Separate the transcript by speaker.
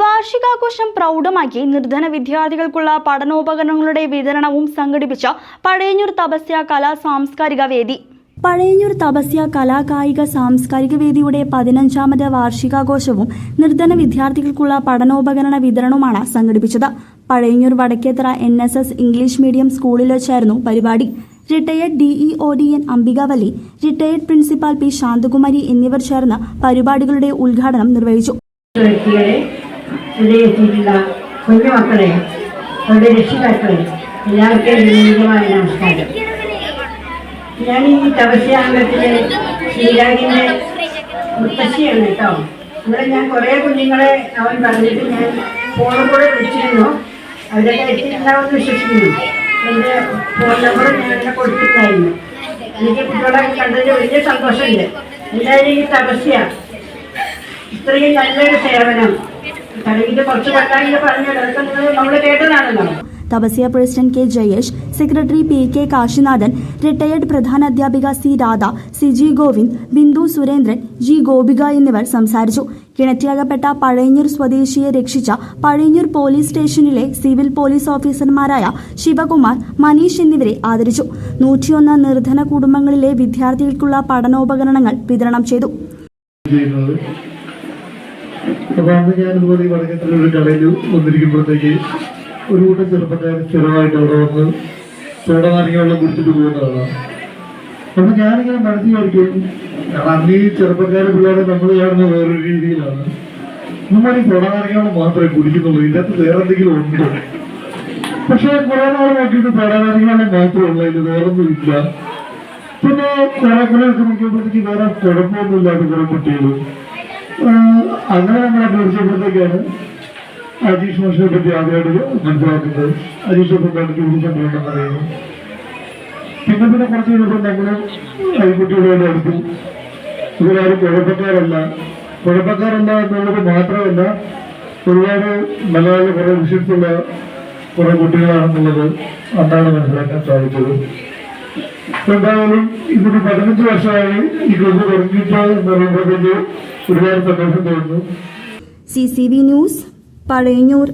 Speaker 1: വാർഷികാഘോഷം പ്രൗഢമാക്കി നിർധന വിദ്യാർത്ഥികൾക്കുള്ള പഠനോപകരണങ്ങളുടെ വിതരണവും സംഘടിപ്പിച്ച പഴയഞ്ഞൂർ തപസ്യ കലാ സാംസ്കാരിക വേദി. പഴയഞ്ഞൂർ തപസ്യ കലാകായിക സാംസ്കാരിക വേദിയുടെ പതിനഞ്ചാമത് വാർഷികാഘോഷവും നിർധന വിദ്യാർത്ഥികൾക്കുള്ള പഠനോപകരണ വിതരണവുമാണ് സംഘടിപ്പിച്ചത്. Pazhayanjur Vadakkethara N S S English medium സ്കൂളിൽ വെച്ചായിരുന്നു പരിപാടി. Retired O D N Ambikavali retired principal P Shanthakumari എന്നിവർ ചേർന്ന് പരിപാടികളുടെ ഉദ്ഘാടനം നിർവഹിച്ചു.
Speaker 2: എത്തിയിട്ടുള്ള കുഞ്ഞുമക്കളെ അവരുടെ രക്ഷിതാക്കളെ എല്ലാവർക്കും വിനീതമായ നമസ്കാരം. ഞാൻ ഈ തപസ്യാംഗത്തിലെ ശ്രീരാഗിന്റെ മുത്തശ്ശിയാണ് കേട്ടോ. ഇവിടെ ഞാൻ കുറേ കുഞ്ഞുങ്ങളെ അവൻ പറഞ്ഞിട്ട് ഞാൻ ഫോണിൽ കൂടെ വിളിച്ചിരുന്നു. അവരൊക്കെ എത്തിയിട്ടുണ്ടാവുമെന്ന് വിശ്വസിക്കുന്നു. എന്റെ ഫോൺ നമ്പർ ഞാൻ എന്നെ കൊടുത്തിട്ടുണ്ടായിരുന്നു. എനിക്ക് കുട്ടികളെ കണ്ടതിൽ വലിയ സന്തോഷമുണ്ട്. എന്തായാലും ഈ തപസ്യ ഇത്രയും നല്ലൊരു സേവനം.
Speaker 1: Thapasya president K Jayesh secretary P K Kashinathan retired പ്രധാന അധ്യാപിക C Radha C G Govind Bindu Surendran G Gopika എന്നിവർ സംസാരിച്ചു. കിണറ്റിലകപ്പെട്ട പഴയഞ്ഞൂർ സ്വദേശിയെ രക്ഷിച്ച പഴയഞ്ഞൂർ പോലീസ് സ്റ്റേഷനിലെ സിവിൽ പോലീസ് ഓഫീസർമാരായ ശിവകുമാർ മനീഷ് എന്നിവരെ ആദരിച്ചു. നൂറ്റിയൊന്ന് നിർധന കുടുംബങ്ങളിലെ വിദ്യാർത്ഥികൾക്കുള്ള പഠനോപകരണങ്ങൾ വിതരണം ചെയ്തു.
Speaker 3: അപ്പൊ അന്ന് ഞാൻ ഇതുപോലെ ഈ വടക്കത്തിലുള്ള ഒരു കടയിൽ വന്നിരിക്കുമ്പോഴത്തേക്ക് ഒരു കൂട്ടം ചെറുപ്പക്കാർ സ്ഥിരമായിട്ട് അവിടെ വന്ന് സോഡ നാരങ്ങ വെള്ളം കുടിച്ചിട്ട് പോകുന്നതാണ്. അപ്പൊ ഞാനിങ്ങനെ മനസ്സിൽ കളിക്കും അന്ന് ഈ ചെറുപ്പക്കാരെ പിള്ളേരെ നമ്മൾ കാണുന്ന വേറൊരു രീതിയിലാണ്. നമ്മൾ ഈ സോഡ നാരങ്ങ വെള്ളം മാത്രമേ കുടിക്കുന്നുള്ളൂ ഇതിനകത്ത് വേറെ എന്തെങ്കിലും ഉണ്ടോ. പക്ഷെ കുറെ നാൾ നോക്കിയിട്ട് വെള്ളം മാത്രമേ ഉള്ളൂ ഇതിൽ വേറൊന്നും ഇല്ല. പിന്നെ കുറെ കുറെ ശ്രമിക്കുമ്പോഴത്തേക്ക് വേറെ കുഴപ്പമൊന്നുമില്ലാത്ത കുറെ കുട്ടികൾ. അങ്ങനെ നമ്മളെ തീർച്ചയായപ്പോഴത്തേക്കാണ് അജീഷ് മോശനെ പറ്റി ആദ്യമായിട്ട് മനസ്സിലാക്കുന്നത്. അജീഷ് എന്താണ് ചോദിച്ചിട്ടുണ്ടെന്ന് പറയുന്നു. പിന്നെ പിന്നെ കുറച്ച് കഴിഞ്ഞപ്പോൾ നമ്മൾ അയൽക്കുട്ടികളുടെ അടുത്തും ഇവരാരും കുഴപ്പക്കാരല്ല. കുഴപ്പക്കാരല്ല എന്നുള്ളത് മാത്രമല്ല ഒരുപാട് നല്ല കുറെ വിഷയത്തുള്ള കുറെ കുട്ടികളാണെന്നുള്ളത് അന്നാണ് മനസ്സിലാക്കാൻ സാധിച്ചത്. എന്തായാലും ഇതിന് പതിനഞ്ച് വർഷമായി ഈ ക്ലബ്ബ് തുടങ്ങിയിട്ട് എന്ന് പറയുമ്പോഴത്തേക്ക് ഒരുപാട് സന്തോഷം തോന്നുന്നു.
Speaker 1: C C V news Pazhayannur